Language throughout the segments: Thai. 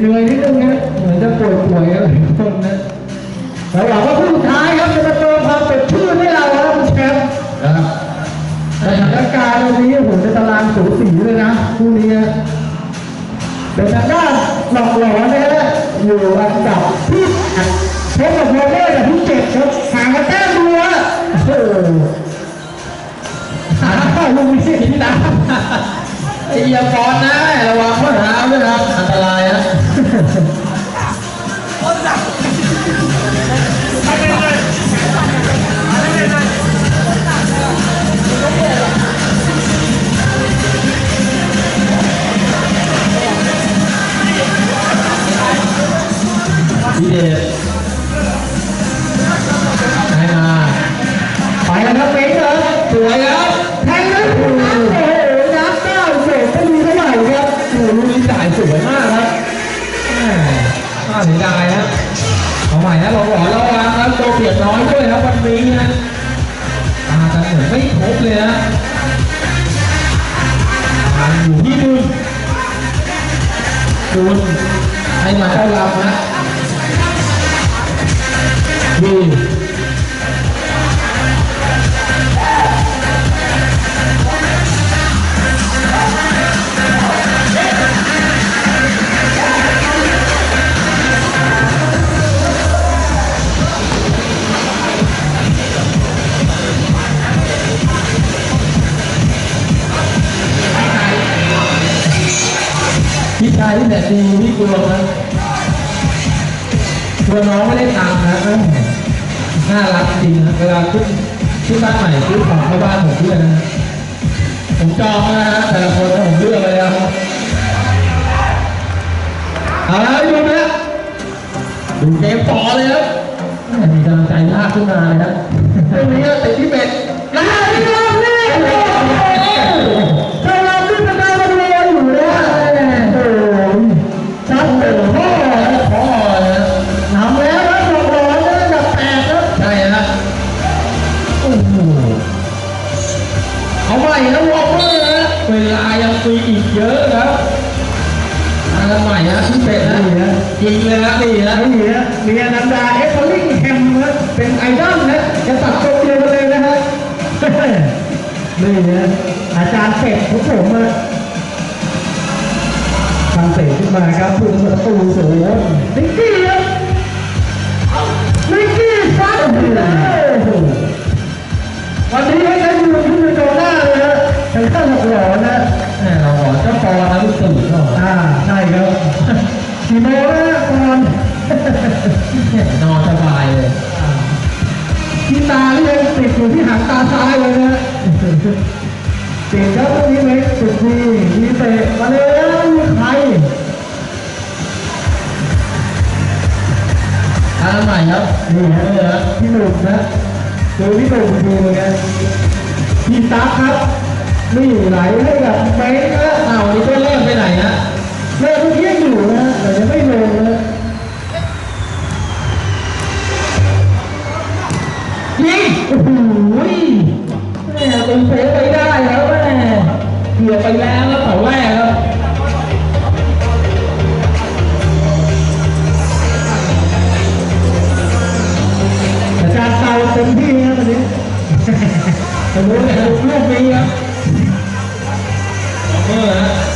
เหนื่อยนิดนึงนะเหมือนจะป่วยๆอะไรคนนะแต่หวังว่าผู้สุดท้ายครับจะมาเติมความสดชื่นให้เราครับคุณแชมป์นะครับสถานการณ์วันนี้ผมในตารางสูสีเลยนะคู่นี้เป็นทางด้านหลอกหลอนนะฮะอยู่อันดับที่แปดพบกับโรเล่กับที่เจ็ดครับห่างกันแต้มเดียวโอ้โหหาข้าวลุงไปสิที่น้ไอเอียฟอนนะระวังข้อเท้าด้วยครับอันตรายนะ Yeah. คุณให้มาเข้ารำนะ ที่บ้านใหม่ซื้อของเข้าบ้านผมด้วยนะผมจองนะฮะแต่ละคนผมเลือกเลยนะครับเอาละดูนะดูเกมต่อเลยครับมีกำลังใจมากขึ้นมาเลยนะตรงนี้ติดที่เป็ด ยิงเลยนะนี่นะนี่ฮะมีอนันดาเอฟเฟอร์ลิงแฮมนะเป็นไอดอลนะจะตัดตัวเดียวกันเลยนะฮะนี่นะอาจารย์เป็ดของผมนะทำเตะขึ้นมาครับผู้ประตูสูงนิกกี้ครับนิกกี้ซัดโอ้โหวันนี้ให้ได้ดูขึ้นเป็นโดหน้าเลยฮะทางข้างหกหลอนนะแหม่เราบอกเจ้าปอนะลูกตื่นอ่าใช่ครับ กี่โมงแล้วก่อนนอนสบายเลยกีตาร์นี่ยังติดอยู่ที่หางตาซ้ายเลยนะเก่งครับตรงนี้ไหมสุดดีมีเตะมาเลยแล้วมีใครทานใหม่ครับนี่ฮะเนี่ยฮะพี่หนุ่มนะดูพี่หนุ่มดูเหมือนกันพี่ตั๊กครับนี่ไหลให้กับเป๊กนะอ้าววันนี้ก็เลิกไปไหนนะเลิกเมื่อกี้ยังอยู่นะแต่ยังไม่ลงนะยิงโอ้โหแหม่ตึงเป๊ะไปได้ครับแหม่เกือบไปแล้วแล้วเสาแรก ครับอาจ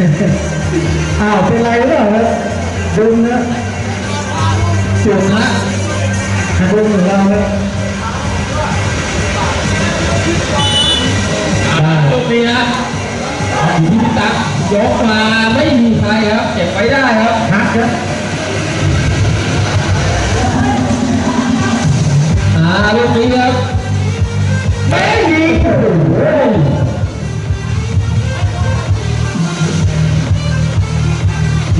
อลเมอร์ฮะอ้าว เป็นไรหรือเปล่าครับดุมนะสุดนะดุมของเราครับลูกนี้นะอยู่ที่พี่ตั๊กยกมาไม่มีใครครับ เก็บไว้ได้ครับฮักครับอ่าลูกนี้ครับไม่ยิ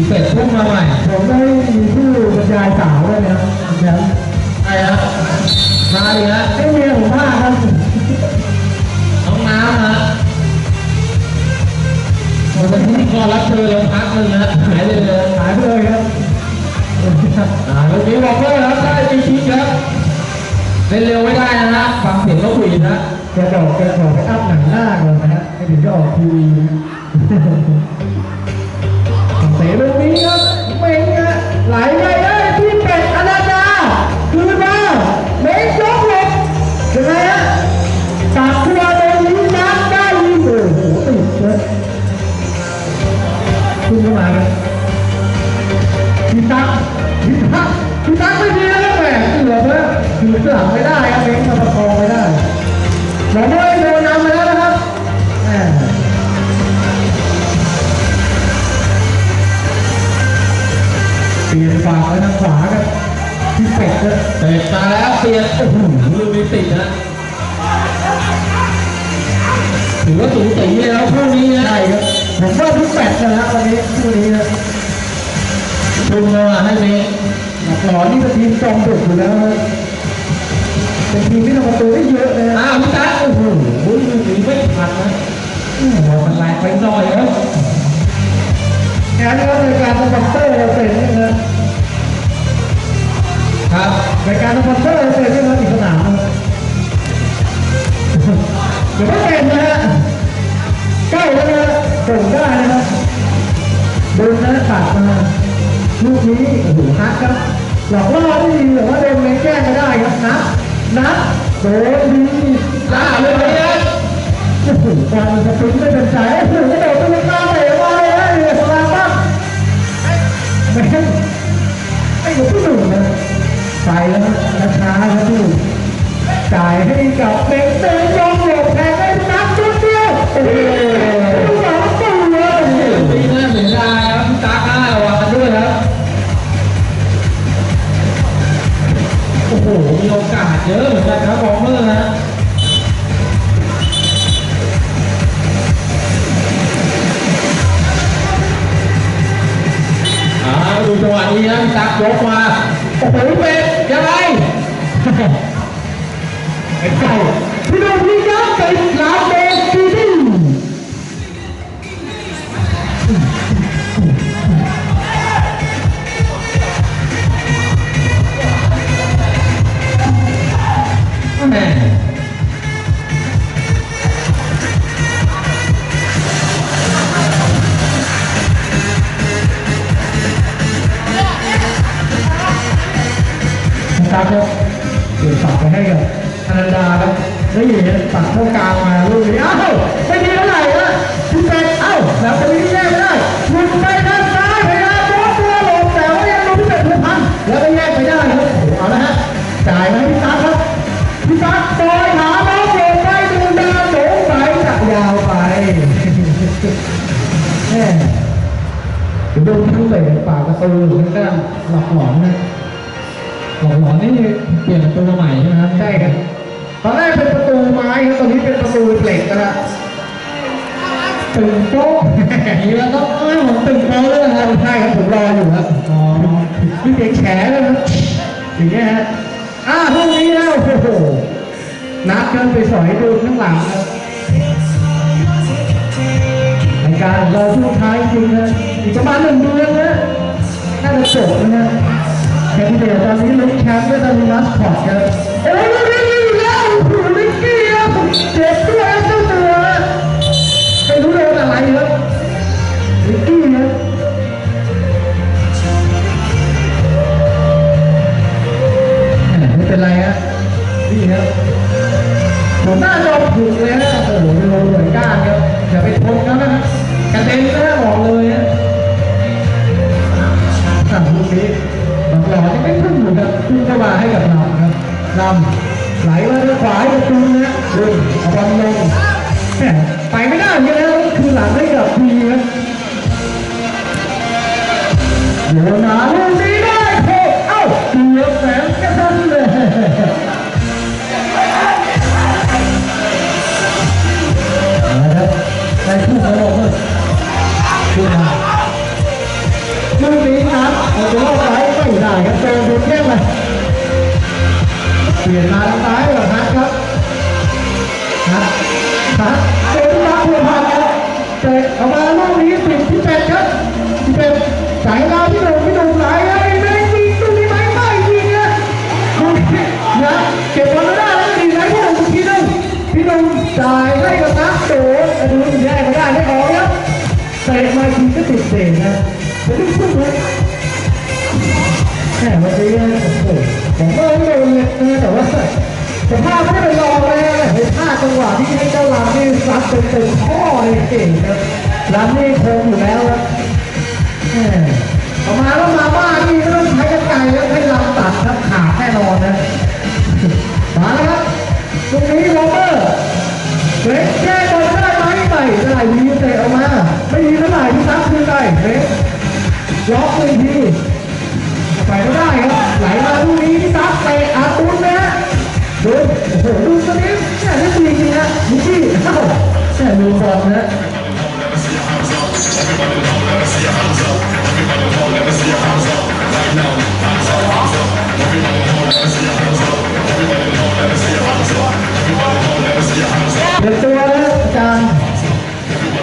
งโอ้โหอีเป็ดพุ่งมาใหม่ผมได้มีผู้บรรยายสาวด้วยนะครับอาจารย์ใช่ครับมาดิฮะไม่มีผมพลาดครับน้องน้ำฮะวันเป็นพิธีกรรับเชิญเลยพักหนึ่งนะหายไปเลยหายไปเลยครับอ่าลูกนี้บอกเลยครับได้จริงๆครับเล่นเร็วไม่ได้นะฮะฟังเสียงนกหวีดนะแกบอกแกบอกไปอัพหนังหน้าก่อนนะฮะให้ถึงจะออกทีวี เสรีนี้ครับเม้งฮะไหลไปได้พี่เป็ดอนันดาคืนมาเม้งยกหลบยังไงฮะตัดทัวร์เลยยิงนัดได้ยิงโอ้โหติดเลยขึ้นมาครับพี่ตั๊กพี่ตั๊กพี่ตั๊กไม่ดีแล้วแหมเกือบแล้วถือหลังไม่ได้ครับเม้งมาประคองไม่ได้หมอด้วยโดนนำไปแล้วนะครับ เปลี่ยนฝากไปทางขวาครับพี่เป็ดครับเตะมาแล้วเปลี่ยนโอ้โหลูกนี้ติดนะถือว่าสูสีเลยแล้วคู่นี้นะใช่ครับผมว่าพี่เป็ดนะฮะวันนี้คู่นี้นะชุมมาให้เมย์หลักหลอนนี่เป็นทีมจอมดุอยู่แล้วนะเป็นทีมที่ทำประตูได้เยอะเลยนะอ้าวพี่ตั๊กโอ้โหลูกนี้ไม่ทันนะโอ้โหมันแรงไปหน่อยครับ งานนี้ก็ในการสปอนเซอร์เราเป็นนี่นะครับในการสปอนเซอร์เราเป็นนี่นะอีกสนามนะเดี๋ยวไม่เป็นนะฮะใกล้แล้วนะส่งได้นะครับโดนนะตัดมาลูกนี้โอ้โหฮักครับหลอกล่อได้ดีแต่ว่าโดนเมย์แก้ไม่ได้ครับนับนับโดนดีอ้าวเลยนะโอ้โหการสปรินต์ไม่เป็นใจโอ้โหกระโดดตัวกลา ไอ้หนูพี่หนุ่มนะไปแล้วนะช้าครับพี่หนุ่มจ่ายให้กับเมงเตยยอมหลบแทงให้นับจุดเดียวโอ้โหดูสองตัวเลยปีหน้าเสียดายครับพี่ตั๊กอ้าวระ ครับครับเดี๋ยวตัดไปให้กับธนันดาครับแล้วอย่างนี้ตัดเข้ากลางมาลูกนี้อ้าวไม่ดีเท่าไหร่นะพี่เป็ดเอ้าแล้วตรงนี้แยกไม่ได้หลุดไปทางซ้ายพยายามโน้มตัวหลบแต่ว่ายังโดนพี่เป็ดถูกพันแล้วก็แยกไปได้ครับเอาละฮะจ่ายมาให้พี่ตั๊กครับพี่ตั๊กปล่อยหาน้องโดดไปดูดาวสงสัยจะยาวไปแม่เดี๋ยวดนทั้งเตะปากกระตูหรือก็หลอกหลอนนะ หลอกหลอนนี่เปลี่ยนประตูมาใหม่ใช่ไหมครับใช่ครับตอนแรกเป็นประตูไม้ครับตอนนี้เป็นประตูเหล็กนะฮะตึงโป๊ะนี่แล้วก็เอ้ยผมตึงโป๊เลยนะครับใช่ครับผมรออยู่ครับอ๋อพี่เด็กแฉเลยครับอย่างเงี้ยฮะอ่าพวกนี้แล้วโอ้โหนัดกันไปสอยดูข้างหลังครับรายการเราช่วงท้ายจริงนะอีกประมาณหนึ่งเดือนนะน่าจะจบนะฮะ แคนดิเดตตอนนี้ลุ้นแชมป์ด้วยตอนนี้มัสคอตครับโอ้ยลิกกี้อยู่แล้วโอ้ลิกกี้ครับเจ็บด้วยเจ้าตัวไม่รู้โดนอะไรครับลิกกี้ครับไม่เป็นไรฮะนี่ครับผมหน้าจอถูกเลยฮะโอ้โหดูหน่วยก้านครับอย่าไปทนเขานะกระเด็นนะบอกเลยฮะสั่งลูกนี้ หล่อที่ไม่พึ่งอยู่ครับพึ่งเข้ามาให้กับเราครับนำไหลมาทางขวาให้กับตูนนะดึงเอาบอลลงแหม่ไปไม่ได้ยังไงแล้วคือหลังให้กับพีครับโยนาลูกนี้ได้โคเอ้าเกือบแสงกระทันเลยนะครับในคู่ของเราเพื่อนคู่มาลูกนี้ครับเราจะล่อซ้ายไม่ได้ ครับโดนโดนแย่งเลยเปลี่ยนมาทางซ้ายเหรอฮัทครับฮัทฮัทเจอที่รับเพื่อพันครับเตะออกมาลูกนี้ติดที่เป็ดครับที่เป็ดสายลาที่โดนที่โดนหลไอ้แม่งยิงลูกนี้ไม่ไม่ยิงเนี่ยลูกนี้นะเก็บบอลไม่ได้แล้วดีไหมพี่หนุ่มทีนึงพี่หนุ่มจ่ายให้กับนักโดดดูแย่ไม่ได้ไม่ออกครับเตะมาทีก็ติดเตะนะเป็น แต่ใช่เรื่องของผมผมก็ไม่รู้เลยนะแต่ว่าแต่ภาพไม่ได้เป็นรองเลยนะเห็นภาพจังหวะที่ให้เจ้าลามนี่ซัดเป็นเต็มข้อเลยเก่งครับลามนี่คงอยู่แล้วครับ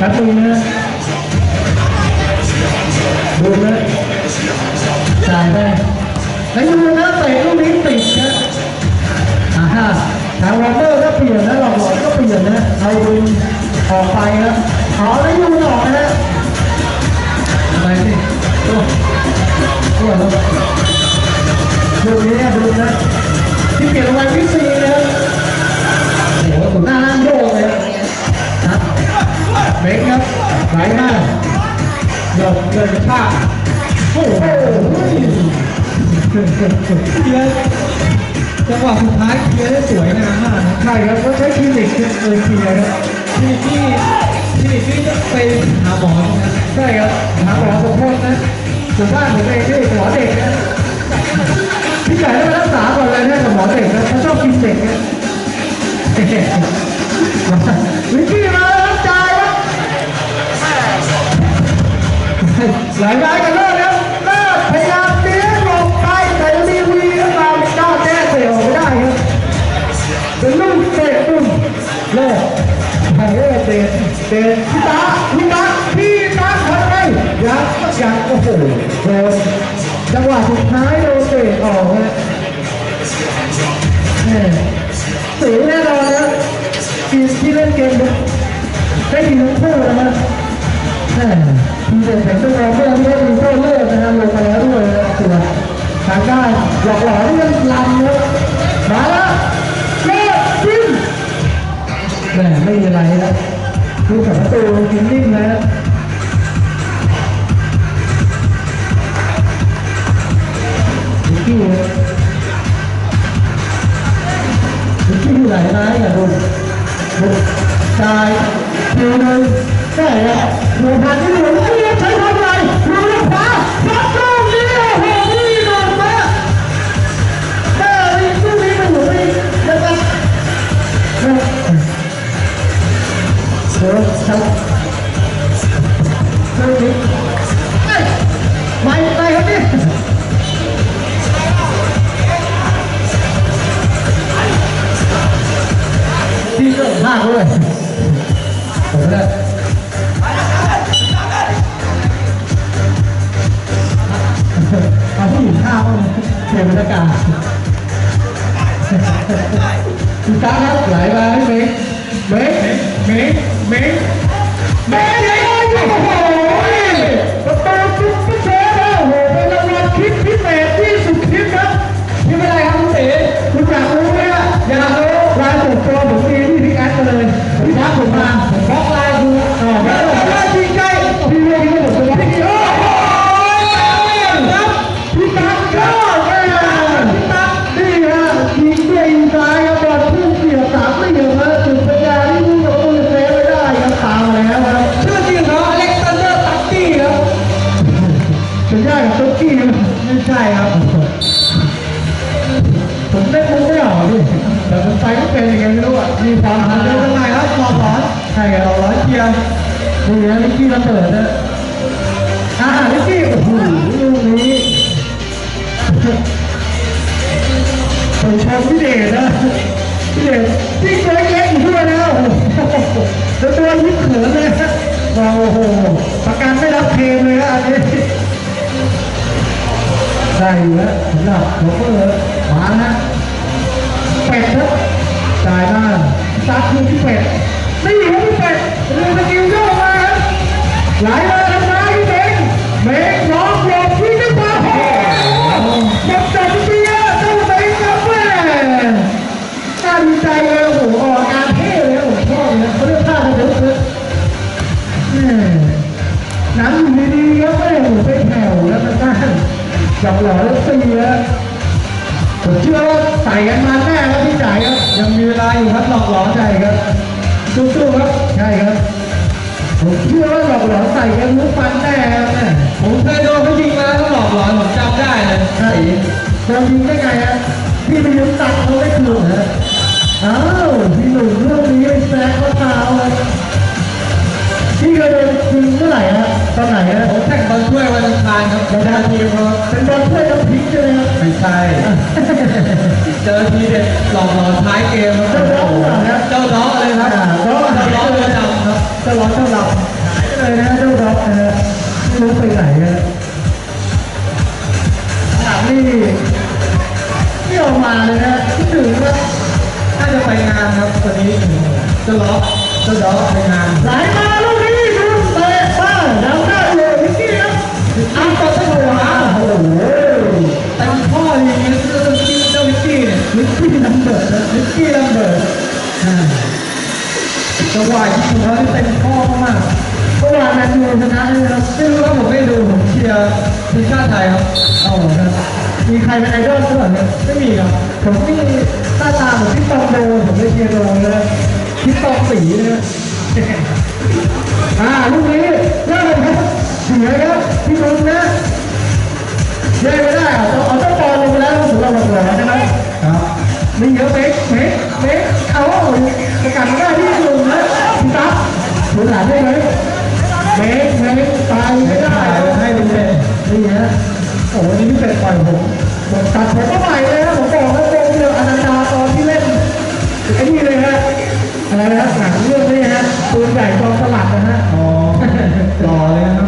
ครับดูนะดูนะจ่ายไปแล้วดูนะเตะลูกนี้ติดนะอ่าฮะทางวอเตอร์ก็เปลี่ยนนะหลอกหลอนก็เปลี่ยนนะเอาดึงออกไปนะเอาแล้วยูนออกนะไปสิตัวตัวแล้วดูนี้ดูนะที่เปลี่ยนลงไปวิซีนะโอ้โหหน้าโยกเลย เบรกครับไหลมาหยดเกินค่าโอ้โหเยจังหวะสุดท้ายเคลียร์ได้สวยงามมากนะใช่ครับเขาใช้คลินิกเออเคลียร์ครับที่ที่ที่ที่ไปหาหมอนะใช่ครับหาหมอสมพงนะสุภาพผมเองที่หมอเด็กนะพี่ไก่ต้องไปรักษาก่อนเลยนะกับหมอเด็กนะเขาชอบกินเด็กนะวิกกี้มา หลายรากันเลิกครับเลิกพยายามเตี้ยลบไปแต่รีวีก็มาไม่ได้แก้เตะออกไม่ได้ครับเป็นลูกเตะปุ่มเลิกไอ้เอ้ยเตะเตะพี่ตาพี่ตาพี่ตาทำไงยังยังโอ้โหโดนจังหวะสุดท้ายโดนเตะออกนะแหม่สีแน่นอนนะทีมที่เล่นเกมเนี่ยได้ดีทั้งคู่นะฮะแหม่ ทีเด็ดแห่งตัวเราเมื่อที่ได้ดีโซ่เลิศนะฮะลงมาแล้วด้วยนะส่วนทางด้านหลอกหลอนเรื่องลำนะมาแล้วเลิศจริงแหมไม่มีอะไรนะดูกับประตูกินนิ่งนะวิกกี้วิกี้อยู่ไหนนะอย่าดูดูชายดูหนึ่งใช่แล้วดูพันที่หนึ่ง เชียร์นี่นะนิกกี้ระเบิดนะอ่านิกกี้โอ้โหลูกนี้ผมชมพี่เดชนะพี่เดชพี่ตัวเล็กอยู่ด้วยนะโอ้โหแล้วตัวยิ้มเขินเลยนะว่าโอ้โหประกันไม่รับเคลมเลยนะอันนี้ได้อยู่แล้วสำหรับโรเบอร์มานะเป็ดครับจ่ายมาซัดคือพี่เป็ดนี่ครับพี่เป็ด เรือสกิลโยกมาครับไหลาทางเมงเมงน้องหลบที่ขึ้นหจับจับเบียร์ต้องไปกัม่น่เลยโอ้โหออกานเท่ลยโอ้โหชอบนะเขาเรียกท่าเขาเรียกคือนังอยู่ดีๆครัม่ได้ไปแผ่วแล้วมันต้าจับหลอแเสียผมเชื่อว่าใส่กันมาแน่แล้วพี่จ๋าครับยังมีเวลาอยู่ครับหลอกหลอใจครับ สู้ๆครับ ใช่ครับ ผมเชื่อว่าหลอกหลอนใส่กันรู้ฟันแน่ครับแม่ผมเคยโดนเขายิงมาแล้วก็หลอกหลอนผมจำได้เลยใช่โดนยิงได้ไงฮะพี่ไปยืมตังค์เขาไม่คืนเหรออ้าวพี่หนุ่มเรื่องนี้เป็นแซกเขาเท้าเลยพี่เคยโดนยิงเมื่อไหร่ฮะตอนไหนฮะผมแข่งบอลถ้วยวันอังคารครับเราได้ทีมครับเป็นบอลถ้วยน้ำพริกใช่ไหมครับไม่ใช่เจอทีเด็ดหลอกหลอนท้ายเกมครับเจ้าน้องเหรอครับเจ้าน้อง เจ้าร้อนเจ้าหลับหายไปเลยนะเจ้าด็อกนะฮะไม่รู้ไปไหนฮะถามนี่ไม่ออกมาเลยนะคิดถึงว่าน่าจะไปงานครับตอนนี้เจ้าล้อเจ้าล้อไปงานไหลมาลูกนี้ดูเตะบ้างดาวหน้าเลยนิกกี้ครับอันต่อสักหัวโอ้โหแต่พ่อดีอย่างนี้เจ้าวิกกี้เจ้าวิกกี้เนี่ยนิกกี้ลัมเบิดวิกกี้ลัมเบิดอ่า จังหวะที่ของเขาที่เต็มข้อมากเมื่อวานแมนยูชนะเลยนะครับไม่รู้ว่าผมไม่ดูผมเชียร์ทีมชาติไทยครับเอาครับมีใครเป็นไอดอลบ้างเนี่ยไม่มีครับผมนี่หน้าตาเหมือนพี่ตองโดผมไม่เชียร์โดเลยพี่ตองสีเลยอ่าลูกนี้เริ่มเลยครับเสียครับพี่นุ่นนะเย้ไม่ได้อะเอาเจ้าบอลลงไปแล้วถึงเราหลอกหลอนใช่ไหมครับนี่เยอะเมกเมกเมกเอา ประกันไม่ได้ที่หนุ่มนะพี่ตั๊กหนุนหลานได้ไหมเมกเมกตายไม่ได้ให้ดูเลยนี่ฮะโอ้โหนี่พี่เป็ดปล่อยผมผมตัดผมก็ใหม่เลยนะผมบอกแล้ววงเดียวอนันดาตอนที่เล่นไอ้นี่เลยฮะอะไรนะหนังเรื่องนี้ฮะปืนใหญ่กองสลัดนะฮะอ๋อรอเลยนะครับ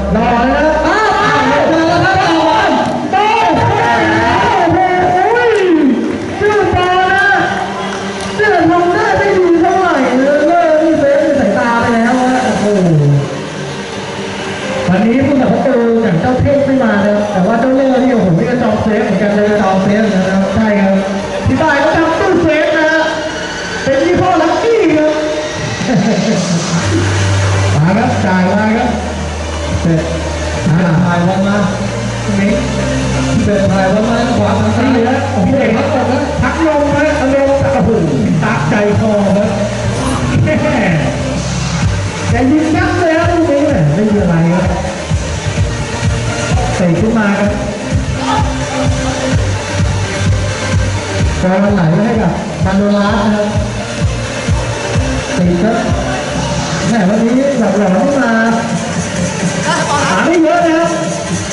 แต่ยิงยับเลยครับลูกนี้เนี่ยไม่มีอะไรครับเตะขึ้นมาครับบอลมันไหลให้กับมันโดลาสนะครับตีครับแหมวันนี้หลับหลอนที่มาหาไม่เยอะนะครับ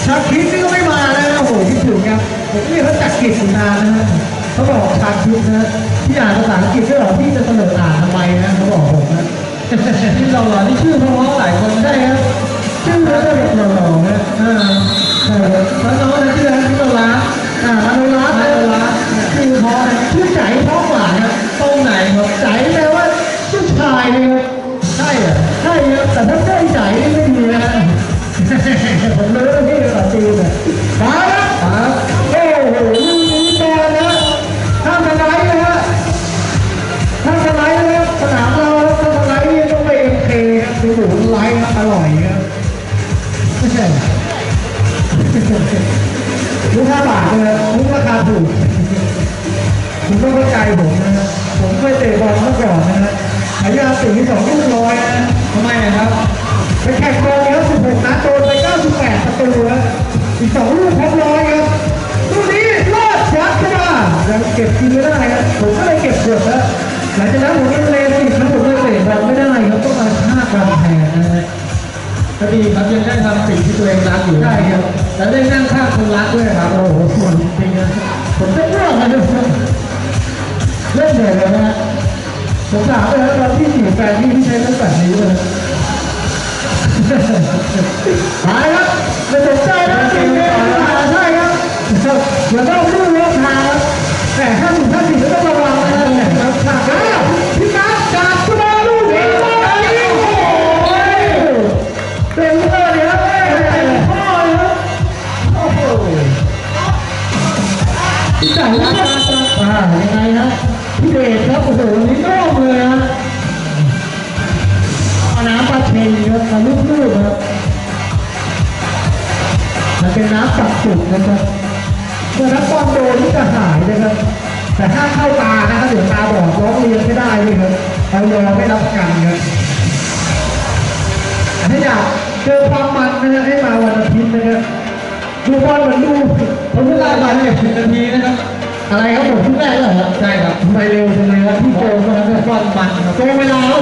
ชาคิดนี่ก็ไม่มานะโอ้โหคิดถึงครับผมนี่เขาจัดกิจนานนะฮะเขาบอกชาคิดนะที่อ่านภาษาอังกฤษด้วยหรอพี่จะเสนออ่านทำไมนะเขาบอกผมนะ ที่หลอหลอนที่ชื่อเพราะๆหลายคนใช่ครับชื่อเขาจะแบบหล่อๆนะอ่าใช่ครับแล้วน้องนะชื่ออะไรที่เราล้าอ่ามาโนรัสนะชื่อเพราะนะชื่อใจเพราะกว่านะตรงไหนครับใจแปลว่าผู้ชายเลยครับใช่เหรอใช่ครับแต่ถ้าได้ใจนี่ไม่ดีนะผมรู้ว่าพี่ต่อจีนเล ห้าบาทเลยลูกราคาถูกคุณต้องเข้าใจผมนะฮะผมเคยเตะบอลเมื่อก่อนนะฮะอายุสี่สองลูกร้อยนะทำไมนะครับ ไปแข่งบอลแล้ว16นัดโดนไป98ประตูแล้วอีกสองลูกครบร้อยครับลูกนี้ลอดยัดเข้ามายังเก็บกินไม่ได้ครับผมก็เลยเก็บเกือบแล้วหลังจากนั้นผมก็เลยติดแล้วผมเลยเตะบอลไม่ได้ครับต้องมาฆ่ากำแพงนะฮะ ก็ดีครับยังได้ทำสิ่งที่ตัวเองรักอยู่ใช่ครับแล้วได้นั่งข้างคนรักด้วยครับโอ้โหส่วนจริงๆนะผมจะอ้วกนะเนี่ยเล่นเหนื่อยเลยนะฮะผมถามไปแล้วตอนที่จีบแฟนพี่พี่ใช้เรื่องแบบนี้เลยหายครับไม่สนใจนะจริงเลยใช่ครับเดี๋ยวต้องรู้ว่าทางแต่ถ้าถึงถ้าถึงก็ต้องระวังนะเนี่ยครับ จ่ายแล้วอ่ายังไงฮะพี่เดชครับโอ้โหวันนี้โล่งเลยฮะเอาน้ำปลาเชนครับมาลูกๆครับมันเป็นน้ำจับจุดนะครับเมื่อนักบอลโดนนี่จะหายนะครับ แต่ถ้าเข้าตานะครับเดี๋ยวตาบอดร้องเรียนไม่ได้เลยครับเอายอไม่รับประกันครับถ้าอยากเจอความมันนะฮะให้มาวันอาทิตย์นะครับ ดูบอลเหมือนดูผมไม่ได้มาเลยสิบนาทีนะครับอะไรครับผมที่แรกเหรอครับใช่ครับไปเร็วจังเลยครับพี่โจมาแล้วเนี่ยบอลมันครับโจเวลาแล้ว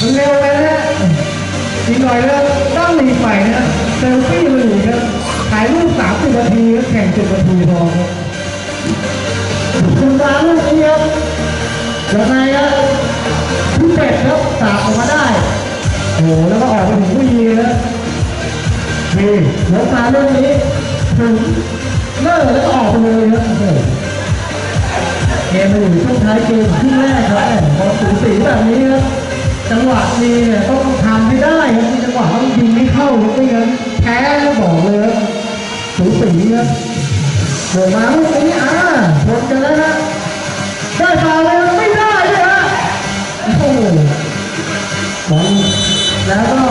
มันเร็วไปนะฮะอีกหน่อยแล้วต้องหลีกใหม่นะเซลฟี่มาหลีกครับถ่ายรูปสามสิบนาทีครับแข่งสิบนาทีพอครับคุณตาลูกนี้ครับยังไงครับพี่เป็ดครับสาบออกมาได้โอ้โหแล้วก็ออกไปถึงผู้ยีนะ นี่แล้วมาเรื่องนี้ถึงเลิกแล้วก็ออกไปเลยครับโอ้โหเกมมาอยู่ช่วงท้ายเกมครึ่งแรกครับพอสูสีแบบนี้ครับจังหวะนี้เนี่ยต้องทำให้ได้ครับมีจังหวะต้องยิงไม่เข้าครับไม่งั้นแพ้แล้วบอกเลยครับสูสีครับโดดมาลูกนี้อ่าชนกันแล้วนะได้ฟาวเลยไม่ได้เลยฮะโอ้โหแล้วก็